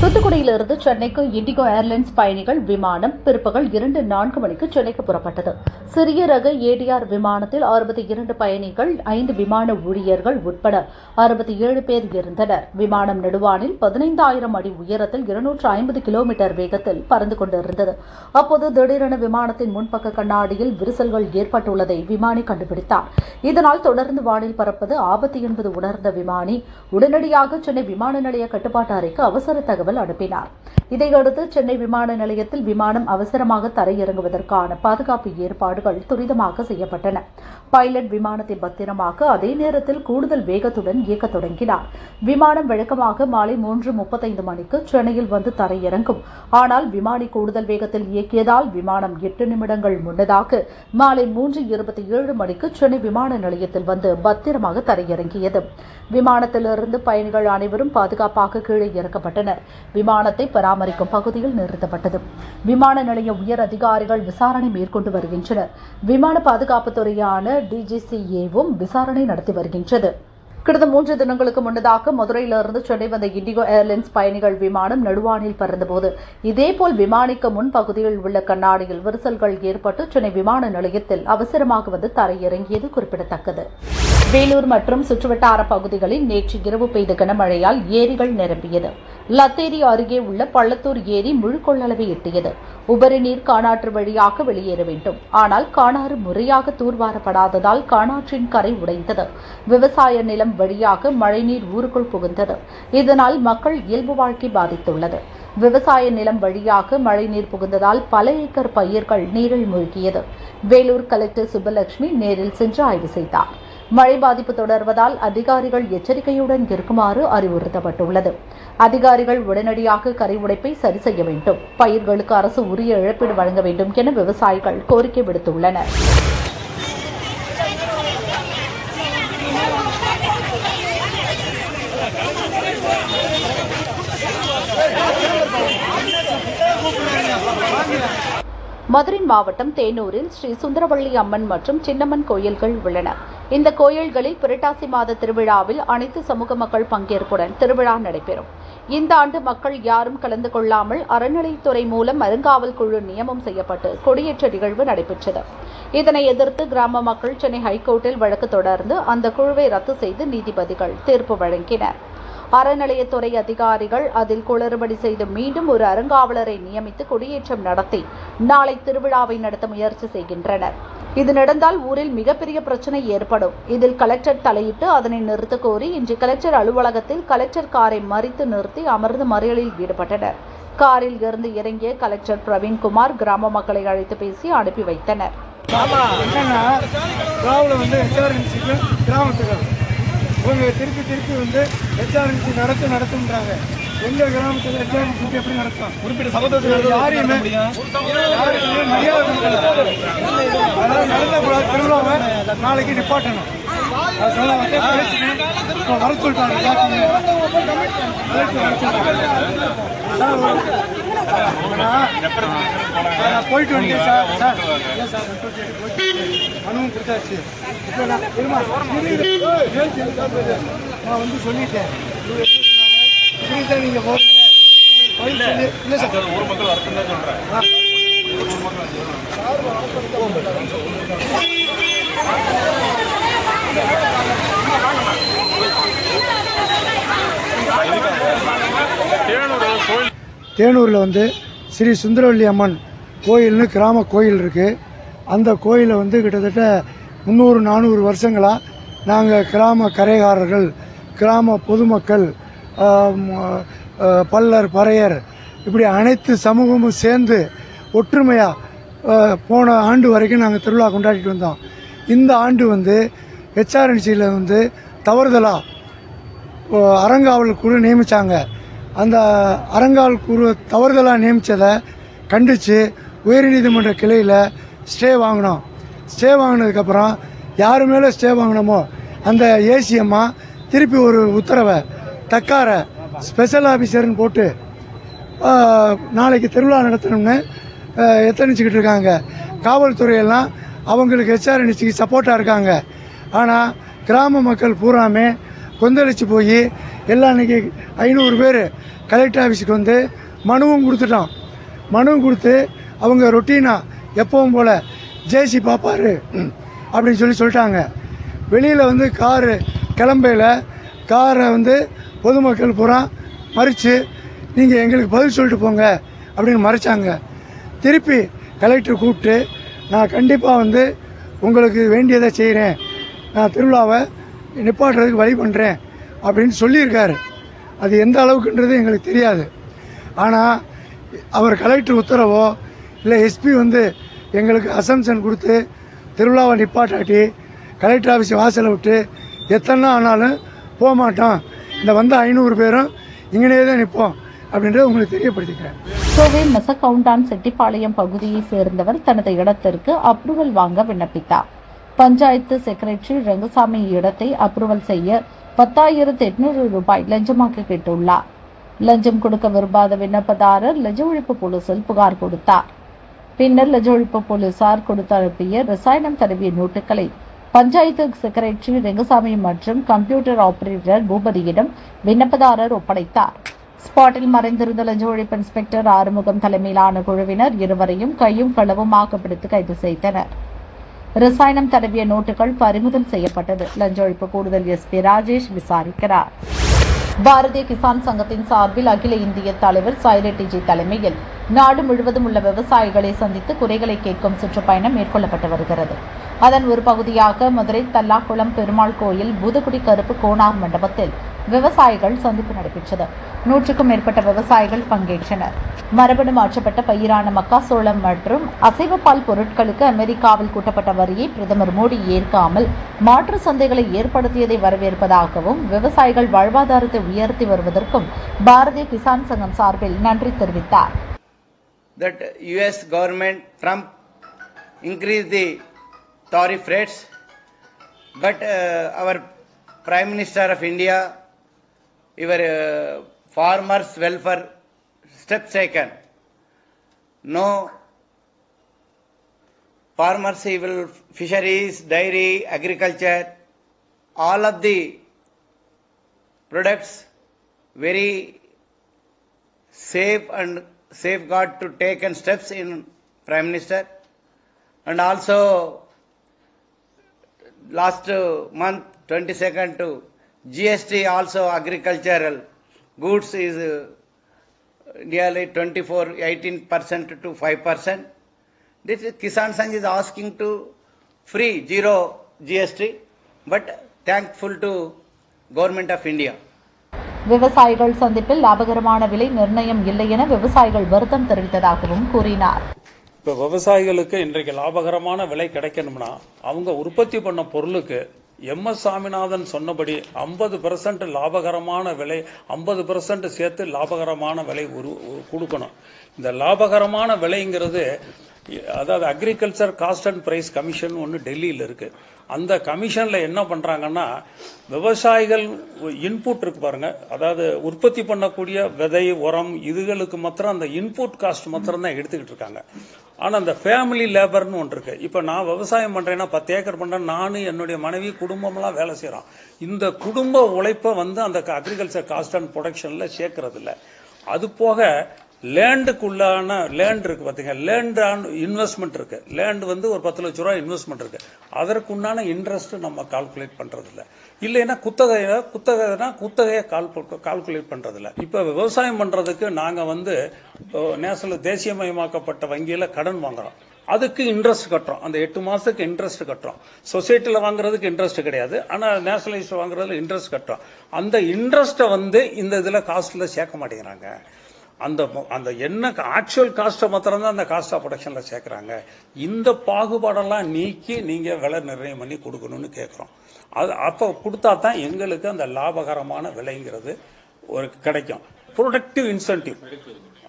தூத்துக்குடியிலிருந்து சென்னைக்கு indigo airlines பயணிகள் விமானம் பிற்பகல் இரண்டு நான்கு மணிக்கு சென்னைக்கு புறப்பட்டது. சிறிய ரக ஏடிஆர் விமானத்தில் அறுபத்தி இரண்டு பயணிகள் ஐந்து விமான ஊழியர்கள் உட்பட அறுபத்தி ஏழு பேர் இருந்தனர். விமானம் நெடுவானில் பதினைந்தாயிரம் அடி உயரத்தில் இருநூற்று ஐம்பது கிலோமீட்டர் வேகத்தில் பறந்து கொண்டிருந்தது. அப்போது திடீரென விமானத்தின் முன்பக்க கண்ணாடியில் விரிசல்கள் ஏற்பட்டுள்ளதை விமானி கண்டுபிடித்தார். இதனால் தொடர்ந்து வானில் பறப்பது ஆபத்து என்பது உணர்ந்த விமானி உடனடியாக சென்னை விமான நிலைய கட்டுப்பாட்டு அறைக்கு அவசர தகவல் தகவல் அனுப்பினார். இதையடுத்து சென்னை விமான நிலையத்தில் விமானம் அவசரமாக தரையிறங்குவதற்கான பாதுகாப்பு ஏற்பாடுகள் துரிதமாக செய்யப்பட்டன. பைலட் விமானத்தை பத்திரமாக்க அதே நேரத்தில் கூடுதல் வேகத்துடன் இயக்க தொடங்கினார். விமானம் வழக்கமாக மாலை மூன்று முப்பத்தைந்து மணிக்கு சென்னையில் வந்து தரையிறங்கும். ஆனால் விமானி கூடுதல் வேகத்தில் இயக்கியதால் விமானம் எட்டு நிமிடங்கள் முன்னதாக மாலை மூன்று இருபத்தி ஏழு மணிக்கு சென்னை விமான நிலையத்தில் வந்து பத்திரமாக தரையிறங்கியது. விமானத்திலிருந்து பயணிகள் அனைவரும் பாதுகாப்பாக கீழே இறக்கப்பட்டனர். விமானத்தை பராமரி பராமரிக்கும் பகுதியில் நிறுத்தப்பட்டது. விமான நிலைய உயர் அதிகாரிகள் விசாரணை மேற்கொண்டு வருகின்றனர். விமான பாதுகாப்புத்துறையான டிஜிசிஏவும் விசாரணை நடத்தி வருகின்றது. கடந்த மூன்று தினங்களுக்கு முன்னதாக மதுரையிலிருந்து சென்னை வந்த இண்டிகோ ஏர்லைன்ஸ் பயணிகள் விமானம் நடுவானில் பறந்தபோது இதேபோல் விமானிக்கு முன்பகுதியில் உள்ள கண்ணாடியில் விரிசல்கள் ஏற்பட்டு சென்னை விமான நிலையத்தில் அவசரமாக வந்து தரையிறங்கியது குறிப்பிடத்தக்கது. வேலூர் மற்றும் சுற்றுவட்டார பகுதிகளில் நேற்று இரவு பெய்த கனமழையால் ஏரிகள் நிரம்பியது. லத்தேரி அருகே உள்ள பள்ளத்தூர் ஏரி முழு கொள்ளளவை எட்டியது. உபரி நீர் காணாற்று வழியாக வெளியேற வேண்டும். ஆனால் காணாறு முறையாக தூர்வாரப்படாததால் காணாற்றின் கரை உடைந்தது. விவசாய நிலம் வழியாக மழைநீர் ஊருக்குள் புகுந்தது. இதனால் மக்கள் இயல்பு வாழ்க்கை பாதித்துள்ளது. விவசாய நிலம் வழியாக மழைநீர் புகுந்ததால் பல ஏக்கர் பயிர்கள் நீரில் மூழ்கியது. வேலூர் கலெக்டர் சுப்பலட்சுமி நேரில் சென்று ஆய்வு செய்தார். மழை பாதிப்பு தொடர்வதால் அதிகாரிகள் எச்சரிக்கையுடன் இருக்குமாறு அறிவுறுத்தப்பட்டுள்ளது. அதிகாரிகள் உடனடியாக கரை உடைப்பை சரி செய்ய வேண்டும். பயிர்களுக்கு அரசு உரிய இழப்பீடு வழங்க வேண்டும் என விவசாயிகள் கோரிக்கை விடுத்துள்ளனர். மதுரை மாவட்டம் தேனூரில் ஸ்ரீ சுந்தரவள்ளி அம்மன் மற்றும் சின்னம்மன் கோயில்கள் உள்ளன. இந்த கோயில்களில் புரட்டாசி மாத திருவிழாவில் அனைத்து சமூக மக்கள் பங்கேற்புடன் திருவிழா நடைபெறும். இந்த ஆண்டு மக்கள் யாரும் கலந்து கொள்ளாமல் அறநிலைத்துறை மூலம் அருங்காவல் குழு நியமனம் செய்யப்பட்டு கொடியேற்ற நிகழ்வு நடைபெற்றது. இதனை எதிர்த்து கிராம மக்கள் சென்னை ஹைகோர்ட்டில் வழக்கு தொடர்ந்து அந்த குழுவை ரத்து செய்து நீதிபதிகள் தீர்ப்பு வழங்கினர். அறநிலையத்துறை அதிகாரிகள் அதில் குளறுபடி செய்து மீண்டும் ஒரு அருங்காவலரை நியமித்து கொடியேற்றம் நடத்தி நாளை திருவிழாவை நடத்த முயற்சி செய்கின்றனர். இது நடந்தால் ஊரில் மிகப்பெரிய பிரச்சனை ஏற்படும். இதில் கலெக்டர் தலையிட்டு அதனை நிறுத்த கோரி இன்று கலெக்டர் அலுவலகத்தில் கலெக்டர் காரை மறித்து நிறுத்தி அமர்ந்து மறியலில் ஈடுபட்டனர். காரில் இருந்து இறங்கிய கலெக்டர் பிரவீன்குமார் கிராம மக்களை அழைத்து பேசி அனுப்பி வைத்தனர். இவங்க திருப்பி திருப்பி வந்து ஹெச்ஆர்என்சி நடத்து நடத்துன்றாங்க எங்க கிராமத்தில் ஹெச்ஆர்என்சிக்கு எப்படி நடத்தும் குறிப்பிட்ட சமத்துவத்தில் யாரையுமே யாருக்குமே மரியாதை கொடுக்கல. அதனால நடத்தக்கூடாது திருவிழாவை நாளைக்கு நிப்பாட்டணும். அதனால வந்து வர சொல்லிட்டாங்க. கலெக்டர் வர சொல்லிட்டாங்க. நான் போயிட்டு வந்தேன் சார். சார். இல்லை சார் report எடுத்து போயிட்டு மனுவும் கொடுத்தாச்சு. இப்போ நான் வந்து சொல்லிட்டேன். இப்படி தான் நீங்கள் போகிறீங்க இல்லை சார். ஒரு மக்கள் வருத்தம் தான் சொல்கிறேன் தேனூரில் வந்து ஸ்ரீ சுந்தரவல்லி அம்மன் கோயில்னு கிராம கோயில் இருக்குது அந்த கோயிலை வந்து கிட்டத்தட்ட முந்நூறு நானூறு வருஷங்களாக நாங்கள் கிராம கரைகாரர்கள் கிராம பொதுமக்கள் பல்லர் பறையர் இப்படி அனைத்து சமூகமும் சேர்ந்து ஒற்றுமையாக போன ஆண்டு வரைக்கும் நாங்கள் திருவிழா கொண்டாடிட்டு வந்தோம். இந்த ஆண்டு வந்து ஹெச்ஆர்என்சியில் வந்து தவறுதலாக அறங்காவல் குழு நியமித்தாங்க அந்த அறங்காவல் குழு தவறுதலாக நியமித்ததை கண்டித்து உயர்நீதிமன்ற கிளையில் ஸ்டே வாங்கினோம். ஸ்டே வாங்கினதுக்கப்புறம் யார் மேலே ஸ்டே வாங்கினோமோ அந்த ஏசிஎம்மா திருப்பி ஒரு உத்தரவை தக்கார ஸ்பெஷல் ஆஃபீஸர்னு போட்டு நாளைக்கு திருவிழா நடத்தணும்னு எத்தனிச்சுக்கிட்டு இருக்காங்க. காவல்துறையெல்லாம் அவங்களுக்கு ஹெச்ஆர்என்சிக்கு சப்போர்ட்டாக இருக்காங்க. ஆனால் கிராம மக்கள் பூராமே கொந்தளித்து போய் எல்லாம் அன்றைக்கி ஐநூறு பேர் கலெக்டர் ஆஃபீஸுக்கு வந்து மனுவும் கொடுத்துட்டோம். மனுவும் கொடுத்து அவங்க ரொட்டீனாக எப்பவும் போல் ஜேசி பார்ப்பாரு அப்படின்னு சொல்லி சொல்லிட்டாங்க. வெளியில் வந்து காரு கிளம்பையில் காரை வந்து பொதுமக்கள் பூரா மறித்து நீங்கள் எங்களுக்கு பதில் சொல்லிட்டு போங்க அப்படின்னு மறைச்சாங்க. திருப்பி கலெக்டர் கூப்பிட்டு நான் கண்டிப்பாக வந்து உங்களுக்கு வேண்டியதை செய்கிறேன் நான் திருவிழாவை நிப்பாட்டுறதுக்கு வழி பண்ணுறேன் அப்படின்னு சொல்லியிருக்காரு. அது எந்த அளவுக்குன்றது எங்களுக்கு தெரியாது. ஆனால் அவர் கலெக்டர் உத்தரவோ இல்லை எஸ்பி வந்து எங்களுக்கு அசம்ஷன் கொடுத்து திருவிழாவை நிப்பாட்டாட்டி கலெக்டர் ஆஃபீஸ் வாசலை விட்டு எத்தனை ஆனாலும் போக மாட்டோம் இந்த வந்த ஐநூறு பேரும் இங்கனே தான் நிற்போம் அப்படின்றத உங்களுக்கு தெரியப்படுத்திக்கிறேன். கோவை மெசக்கவுண்டான் செட்டிப்பாளையம் பகுதியை சேர்ந்தவர் தனது இடத்திற்கு அப்ரூவல் வாங்க விண்ணப்பித்தார். பஞ்சாயத்து செக்ரட்டரி ரங்கசாமி இடத்தை அப்ரூவல் செய்ய பத்தாயிரத்து எட்நூறு ரூபாய் லஞ்சமாக கேட்டுள்ளார். லஞ்சம் கொடுக்க விரும்பாத விண்ணப்பதாரர் லஞ்ச ஒழிப்பு போலீசில் புகார் கொடுத்தார். பின்னர் லஞ்ச போலீசார் கொடுத்து அனுப்பிய ரசாயனம் தடவிய நோட்டுகளை பஞ்சாயத்து செக்ரட்டரி ரெங்கசாமி மற்றும் கம்ப்யூட்டர் ஆபரேட்டர் பூபதியிடம் விண்ணப்பதாரர் ஒப்படைத்தார். ஸ்பாட்டில் மறைந்திருந்த லஞ்ச ஒழிப்பு இன்ஸ்பெக்டர் ஆறுமுகம் தலைமையிலான குழுவினர் இருவரையும் கையும் களவுமாக பிடித்து கைது செய்தனர். ரசாயனம் தடவிய நோட்டுகள் பறிமுதல் செய்யப்பட்டது. லஞ்ச ஒழிப்பு கூடுதல் எஸ்பி ராஜேஷ் விசாரிக்கிறார். பாரதிய கிசான் சங்கத்தின் சார்பில் அகில இந்திய தலைவர் சைரட்டிஜி தலைமையில் நாடு முழுவதும் உள்ள விவசாயிகளை சந்தித்து குறைகளை கேட்கும் சுற்றுப்பயணம் மேற்கொள்ளப்பட்டு வருகிறது. அதன் ஒரு பகுதியாக மதுரை தல்லாக்குளம் பெருமாள் கோயில் புதுக்குடி கருப்பு கோணார் மண்டபத்தில் விவசாயிகள் சந்திப்பு நடைபெற்றது. நூற்றுக்கும் மேற்பட்ட விவசாயிகள் பங்கேற்றனர். மரபணு மாற்றப்பட்ட பயிரான மக்காசோளம் மற்றும் அசைவப்பால் பொருட்களுக்கு அமெரிக்காவில் கூட்டப்பட்ட வரியை பிரதமர் மோடி ஏற்காமல் மாற்று சந்தைகளை ஏற்படுத்தியதை வரவேற்பதாகவும் விவசாயிகள் வாழ்வாதாரத்தை உயர்த்தி வருவதற்கும் பாரதிய கிசான் சங்கம் சார்பில் நன்றி தெரிவித்தார். That US government Trump increased the tariff rates, but uh, our Prime Minister of India, your uh, farmers' welfare steps taken. No farmers, will fisheries, dairy, agriculture, all of the products very safe and safeguard to take and steps in Prime Minister. And also last month 22nd to GST also agricultural goods is uh, nearly 24 18% to 5%. This is Kisan Sangh is asking to free zero GST, but thankful to government of India. விவசாயிகள் சந்திப்பில் லாபகரமான விலை நிர்ணயம் இல்லை என விவசாயிகள் வருத்தம் தெரிவித்ததாகவும் கூறினார் இப்ப விவசாயிகளுக்கு இன்றைக்கு லாபகரமான விலை கிடைக்கணும்னா அவங்க உற்பத்தி பண்ண பொருளுக்கு எம் எஸ் சாமிநாதன் சொன்னபடி ஐம்பது பெர்சன்ட் லாபகரமான விலை ஐம்பது பெர்சன்ட் சேர்த்து லாபகரமான விலை ஒரு உரு- கொடுக்கணும். இந்த லாபகரமான விலைங்கிறது அதாவது agriculture cost and price commission ஒன்று டெல்லியில் இருக்கு. அந்த கமிஷனில் என்ன பண்ணுறாங்கன்னா விவசாயிகள் இன்புட் இருக்கு பாருங்க. அதாவது உற்பத்தி பண்ணக்கூடிய விதை உரம் இதுகளுக்கு மாத்திரம் அந்த இன்புட் காஸ்ட் மாத்திரம் தான் எடுத்துக்கிட்டு இருக்காங்க. ஆனால் அந்த ஃபேமிலி லேபர்னு ஒன்று இருக்கு. இப்போ நான் விவசாயம் பண்ணுறேன்னா பத்து ஏக்கர் பண்ணுறேன் நான் என்னுடைய மனைவி குடும்பம்லாம் வேலை செய்கிறோம் இந்த குடும்ப உழைப்பை வந்து அந்த அக்ரிகல்ச்சர் காஸ்ட் அண்ட் ப்ரொடக்ஷனில் சேர்க்கறது அது போக லேண்டுக்குள்ளான லேண்ட் இருக்கு பார்த்தீங்க லேண்ட் இன்வெஸ்ட்மெண்ட் இருக்கு. லேண்ட் வந்து ஒரு பத்து லட்ச ரூபாய் இன்வெஸ்ட்மெண்ட் இருக்கு. அதற்குண்டான இன்ட்ரெஸ்ட் நம்ம கால்குலேட் பண்றது இல்லை இல்லைன்னா குத்தகைய குத்தகைனா குத்தகையை கால் கால்குலேட் பண்றது இல்லை இப்போ விவசாயம் பண்றதுக்கு நாங்க வந்து நேஷனல் தேசியமயமாக்கப்பட்ட வங்கியில கடன் வாங்குறோம். அதுக்கு இன்ட்ரெஸ்ட் கட்டுறோம். அந்த எட்டு மாசத்துக்கு இன்ட்ரெஸ்ட் கட்டுறோம். சொசைட்டில வாங்குறதுக்கு இன்ட்ரெஸ்ட் கிடையாது. ஆனால் நேஷனலைஸ் வாங்குறதுல இன்ட்ரெஸ்ட் கட்டுறோம். அந்த இன்ட்ரெஸ்ட்டை வந்து இந்த இதில் காஸ்ட்ல சேர்க்க மாட்டேங்கிறாங்க. அந்த அந்த என்ன ஆக்சுவல் காஸ்ட்டை மாத்திரம்தான் அந்த காஸ்ட் ஆஃப் ப்ரொடக்ஷனில் சேர்க்குறாங்க. இந்த பாகுபாடெல்லாம் நீக்கி நீங்கள் விலை நிர்ணயம் பண்ணி கொடுக்கணும்னு கேட்குறோம். அது அப்போ கொடுத்தா தான் எங்களுக்கு அந்த லாபகரமான விலைங்கிறது ஒரு கிடைக்கும். ப்ரொடக்டிவ் இன்சென்டிவ்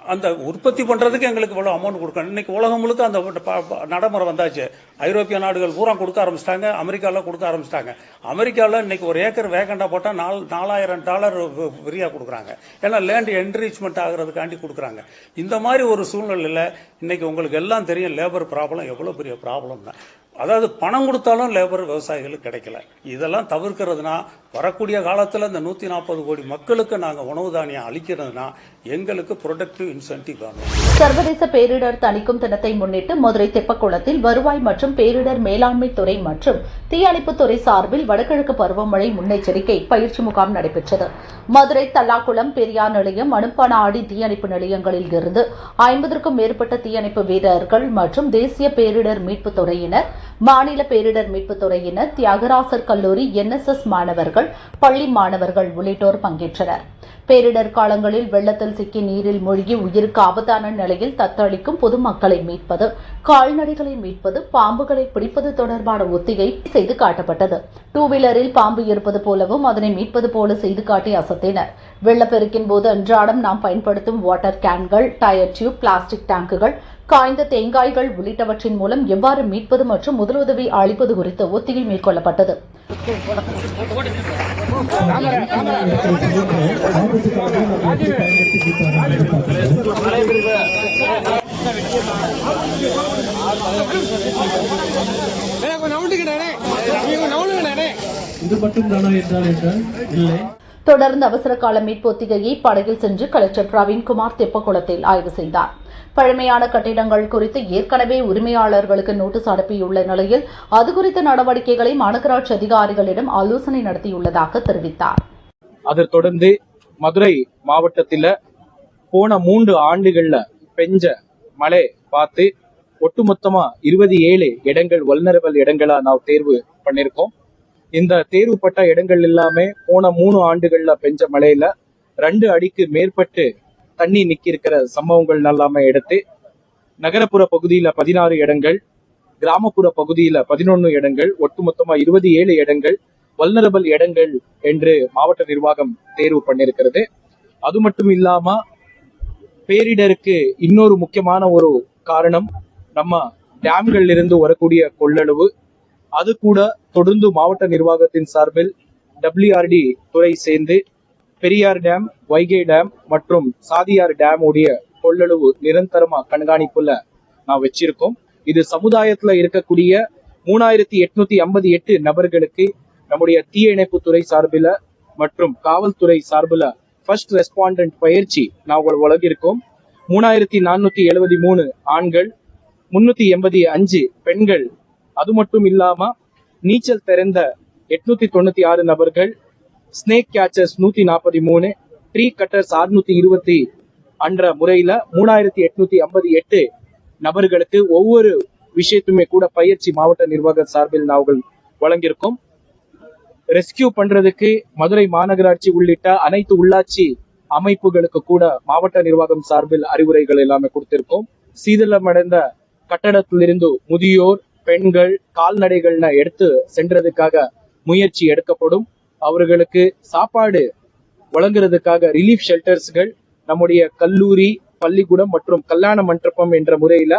அந்த உற்பத்தி பண்றதுக்கு எங்களுக்கு இவ்வளவு அமௌண்ட் கொடுக்கணும். இன்னைக்கு உலகம் முழுக்க அந்த ப- நடைமுறை வந்தாச்சு. ஐரோப்பிய நாடுகள் பூரா கொடுக்க ஆரம்பிச்சிட்டாங்க. அமெரிக்காவில் கொடுக்க ஆரம்பிச்சிட்டாங்க. அமெரிக்காவில் இன்னைக்கு ஒரு ஏக்கர் வேகண்டா போட்டால் நாலு நாலாயிரம் டாலர் ஃப்ரீயாக கொடுக்குறாங்க. ஏன்னா லேண்ட் என்ரிச்மெண்ட் ஆகிறதுக்காண்டி கொடுக்குறாங்க. இந்த மாதிரி ஒரு சூழ்நிலையில் இன்னைக்கு உங்களுக்கு எல்லாம் தெரியும் லேபர் ப்ராப்ளம் எவ்வளோ பெரிய ப்ராப்ளம்னு அதாவது பணம் கொடுத்தாலும் லேபர் விவசாயிகளுக்கு கிடைக்கல. இதெல்லாம் தவிர்க்கிறதுனா வரக்கூடிய காலத்தில் இந்த நூற்றி நாற்பது கோடி மக்களுக்கு நாங்கள் உணவு தானியம் அளிக்கிறதுனா எங்களுக்கு ப்ரொடக்டிவ் இன்சென்டிவ் வேணும் சர்வதேச பேரிடர் தணிக்கும் தினத்தை முன்னிட்டு மதுரை தெப்பக்குளத்தில் வருவாய் மற்றும் பேரிடர் மேலாண்மை துறை மற்றும் தீயணைப்புத்துறை சார்பில் வடகிழக்கு பருவமழை முன்னெச்சரிக்கை பயிற்சி முகாம் நடைபெற்றது. மதுரை தல்லாக்குளம் பெரியார் நிலையம் அனுப்பனாடி தீயணைப்பு நிலையங்களில் இருந்து ஐம்பதற்கும் மேற்பட்ட தீயணைப்பு வீரர்கள் மற்றும் தேசிய பேரிடர் மீட்புத் துறையினர் மாநில பேரிடர் மீட்புத் துறையினர் தியாகராசர் கல்லூரி என்எஸ்எஸ் மாணவர்கள் பள்ளி மாணவர்கள் உள்ளிட்டோர் பங்கேற்றனர். பேரிடர் காலங்களில் வெள்ளத்தில் சிக்கி நீரில் மூழ்கி உயிருக்கு ஆபத்தான நிலையில் தத்தளிக்கும் பொதுமக்களை மீட்பது கால்நடைகளை மீட்பது பாம்புகளை பிடிப்பது தொடர்பான ஒத்திகை செய்து காட்டப்பட்டது. டூ வீலரில் பாம்பு இருப்பது போலவும் அதனை மீட்பது போல செய்து காட்டி அசத்தினர். வெள்ளப்பெருக்கின் போது அன்றாடம் நாம் பயன்படுத்தும் வாட்டர் கேன்கள் டயர் டியூப் பிளாஸ்டிக் டேங்குகள் காய்ந்த தேங்காய்கள் உள்ளிட்டவற்றின் மூலம் எவ்வாறு மீட்பது மற்றும் முதலுதவி அளிப்பது குறித்து ஒத்திகை மேற்கொள்ளப்பட்டது. இது மட்டும் தானா என்றால் என்றால் இல்லை. தொடர்ந்து அவசர கால மீட்பு ஒத்திகையை படகில் சென்று கலெக்டர் பிரவீன்குமார் தெப்பக்குளத்தில் ஆய்வு செய்தார். பழமையான கட்டிடங்கள் குறித்து ஏற்கனவே உரிமையாளர்களுக்கு நோட்டீஸ் அனுப்பியுள்ள நிலையில் அது குறித்த நடவடிக்கைகளை மாநகராட்சி அதிகாரிகளிடம் ஆலோசனை நடத்தியுள்ளதாக தெரிவித்தார். அதை தொடர்ந்து மதுரை மாவட்டத்தில் போன மூன்று ஆண்டுகள்ல பெஞ்ச மழை பார்த்து ஒட்டுமொத்தமா இருபது ஏழு இடங்கள் வல்னரபிள் இடங்களா நாம் தேர்வு பண்ணிருக்கோம். இந்த தேர்வுப்பட்ட இடங்கள் எல்லாமே போன மூணு ஆண்டுகள்ல பெஞ்ச மழையில ரெண்டு அடிக்கு மேற்பட்டு தண்ணி நிக்கிருக்கிற சம்பவங்கள் எல்லாமே எடுத்து நகரப்புற பகுதியில பதினாறு இடங்கள் கிராமப்புற பகுதியில பதினொன்னு இடங்கள் ஒட்டுமொத்தமா இருபது ஏழு இடங்கள் வல்னரபல் இடங்கள் என்று மாவட்ட நிர்வாகம் தேர்வு பண்ணிருக்கிறது. அது மட்டும் இல்லாம பேரிடருக்கு இன்னொரு முக்கியமான ஒரு காரணம் நம்ம டேம்கள் இருந்து வரக்கூடிய கொள்ளளவு அது கூட தொடர்ந்து மாவட்ட நிர்வாகத்தின் சார்பில் டபிள்யூஆர்டி துறை சேர்ந்து பெரியார் டேம் வைகை டேம் மற்றும் சாதியார் டேம் உடைய கொள்ளளவு நிரந்தரமா கண்காணிப்புல நான் வச்சிருக்கோம். இது சமுதாயத்துல இருக்கக்கூடிய மூணாயிரத்தி எட்நூத்தி ஐம்பது எட்டு நபர்களுக்கு நம்முடைய தீயணைப்பு துறை சார்பில மற்றும் காவல்துறை சார்பில ஃபர்ஸ்ட் ரெஸ்பாண்டன்ட் பயிற்சி நாங்கள் வழங்கியிருக்கோம். மூணாயிரத்தி நானூத்தி எழுபத்தி மூணு ஆண்கள் முன்னூத்தி எண்பத்தி அஞ்சு பெண்கள் அது மட்டும் இல்லாம நீச்சல் தெரிந்த எட்நூத்தி தொண்ணூத்தி ஆறு நபர்கள் ஸ்னேக் கேச்சர்ஸ் நூத்தி நாற்பத்தி மூணு ட்ரீ கட்டர்ஸ் அறுநூத்தி இருபத்தி அன்ற முறையில மூணாயிரத்தி எட்நூத்தி ஐம்பத்தி எட்டு நபர்களுக்கு ஒவ்வொரு விஷயத்துமே கூட பயிற்சி மாவட்ட நிர்வாக சார்பில் நாங்கள் வழங்கியிருக்கோம். ரெஸ்கியூ பண்றதுக்கு மதுரை மாநகராட்சி உள்ளிட்ட அனைத்து உள்ளாட்சி அமைப்புகளுக்கு கூட மாவட்ட நிர்வாகம் சார்பில் அறிவுரைகள் எல்லாமே கொடுத்திருக்கோம். சீதளமடைந்த கட்டடத்திலிருந்து முதியோர் பெண்கள் கால்நடைகள்னு எடுத்து சென்றதுக்காக முயற்சி எடுக்கப்படும். அவர்களுக்கு சாப்பாடு வழங்குறதுக்காக ரிலீஃப் ஷெல்டர்ஸ்கள் நம்முடைய கல்லூரி பள்ளிக்கூடம் மற்றும் கல்யாண மண்டபம் என்ற முறையில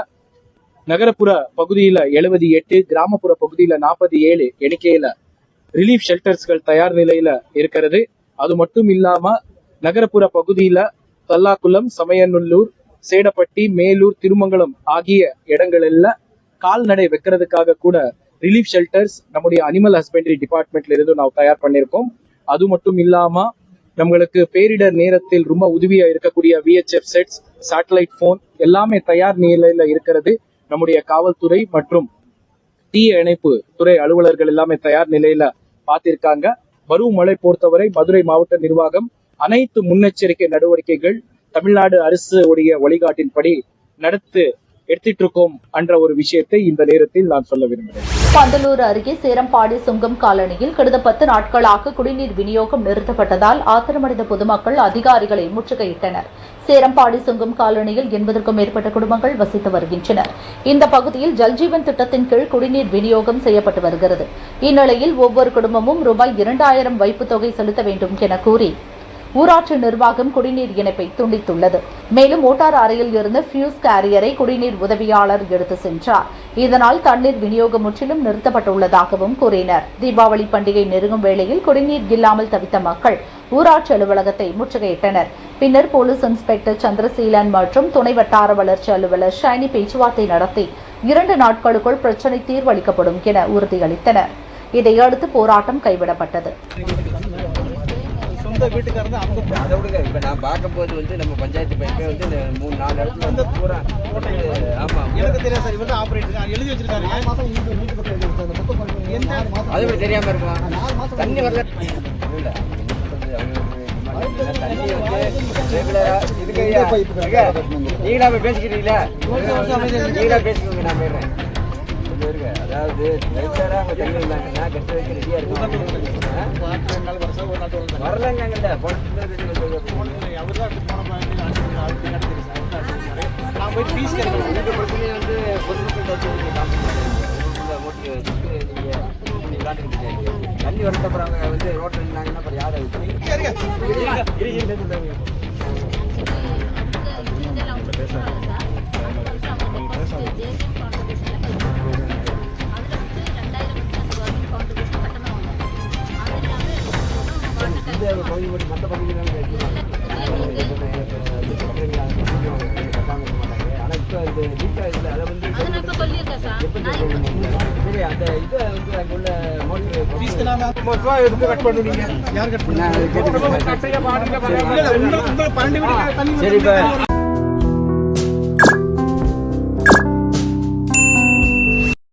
நகரப்புற பகுதியில எழுபது எட்டு கிராமப்புற பகுதியில நாற்பத்தி ஏழு எண்ணிக்கையில ரிலீஃப் ஷெல்டர்ஸ்கள் தயார் நிலையில இருக்கிறது. அது மட்டும் இல்லாம நகரப்புற பகுதியில தல்லாக்குளம் சமயநல்லூர் சேடப்பட்டி மேலூர் திருமங்கலம் ஆகிய இடங்களில் கால்நடை வைக்கிறதுக்காக கூட ரிலீஃப் ஷெல்டர்ஸ் நம்முடைய அனிமல் ஹஸ்பண்டரி டிபார்ட்மெண்ட்ல இருந்து நாம் தயார் பண்ணியிருக்கோம். அது மட்டும் இல்லாம நம்மளுக்கு பேரிடர் நேரத்தில் ரொம்ப உதவியா இருக்கக்கூடிய விஹெச்எஃப் செட்ஸ் சேட்டலைட் போன் எல்லாமே தயார் நிலையில இருக்கிறது. நம்முடைய காவல்துறை மற்றும் தீய இணைப்பு துறை அலுவலர்கள் எல்லாமே தயார் நிலையில பார்த்திருக்காங்க. பருவ மழை பொறுத்தவரை மதுரை மாவட்ட நிர்வாகம் அனைத்து முன்னெச்சரிக்கை நடவடிக்கைகள் தமிழ்நாடு அரசு உடைய வழிகாட்டின்படி நடத்து எடுத்துட்டு இருக்கோம் என்ற ஒரு விஷயத்தை இந்த நேரத்தில் நான் சொல்ல விரும்புகிறேன். பந்தலூர் அருகே சேரம்பாடி சுங்கம் காலனியில் கடந்த பத்து நாட்களாக குடிநீர் விநியோகம் நிறுத்தப்பட்டதால் ஆத்திரமடைந்த பொதுமக்கள் அதிகாரிகளை முற்றுகையிட்டனர். சேரம்பாடி சுங்கம் காலனியில் எண்பதற்கும் மேற்பட்ட குடும்பங்கள் வசித்து வருகின்றனர். இந்த பகுதியில் ஜல்ஜீவன் திட்டத்தின் கீழ் குடிநீர் விநியோகம் செய்யப்பட்டு வருகிறது. இந்நிலையில் ஒவ்வொரு குடும்பமும் ரூபாய் இரண்டாயிரம் வைப்பு தொகை செலுத்த வேண்டும் என கூறி ஊராட்சி நிர்வாகம் குடிநீர் இணைப்பை துண்டித்துள்ளது. மேலும் மோட்டார் அறையில் இருந்த ஃபியூஸ் கேரியரை குடிநீர் உதவியாளர் எடுத்து சென்றார். இதனால் தண்ணீர் விநியோகம் முற்றிலும் நிறுத்தப்பட்டுள்ளதாகவும் கூறினர். தீபாவளி பண்டிகை நெருங்கும் வேளையில் குடிநீர் இல்லாமல் தவித்த மக்கள் ஊராட்சி அலுவலகத்தை முற்றுகையிட்டனர். பின்னர் போலீஸ் இன்ஸ்பெக்டர் சந்திரசீலன் மற்றும் துணை வட்டார வளர்ச்சி அலுவலர் ஷைனி பேச்சுவார்த்தை நடத்தி இரண்டு நாட்களுக்குள் பிரச்சினை தீர்வளிக்கப்படும் என உறுதியளித்தனர். இதையடுத்து போராட்டம் கைவிடப்பட்டது. சொந்த வீட்டுக்காரர் தான் அவங்க அதை விடுங்க. இப்ப நான் பார்க்கும்போது வந்து நம்ம பஞ்சாயத்து பைப்பே வந்து இந்த மூணு நாலு இடத்துல வந்து பூரா ஆமா எனக்கு தெரியாது சார் இவர் ஆபரேட்டர் எழுதி வச்சிருக்காரு. அது எப்படி தெரியாம இருக்கும்? தண்ணி வரல. இல்ல. நீங்களா பேசிக்கிறீங்களா? நீங்களா பேசிக்கோங்க நான் போயிடுறேன். கொஞ்சம் அதாவது ரெகுலரா அங்க தண்ணி இருந்தாங்கன்னா கட்ட வைக்க ரெடியா இருக்கும் வரலங்கல்ல நான் போய் ஃபீஸ் கேட்கணும் உங்க பிரச்சனையை வந்து பொதுமக்கள் வச்சு நீங்க காட்டுக்கிட்டு இருக்கீங்க. தண்ணி அப்புறம் அவங்க வந்து ரோட்டில் நின்னாங்கன்னா அப்புறம் யாரை இந்த மோட்டர் எடுத்து கட் பண்ணுவீங்க யார் கட் பண்ண சரி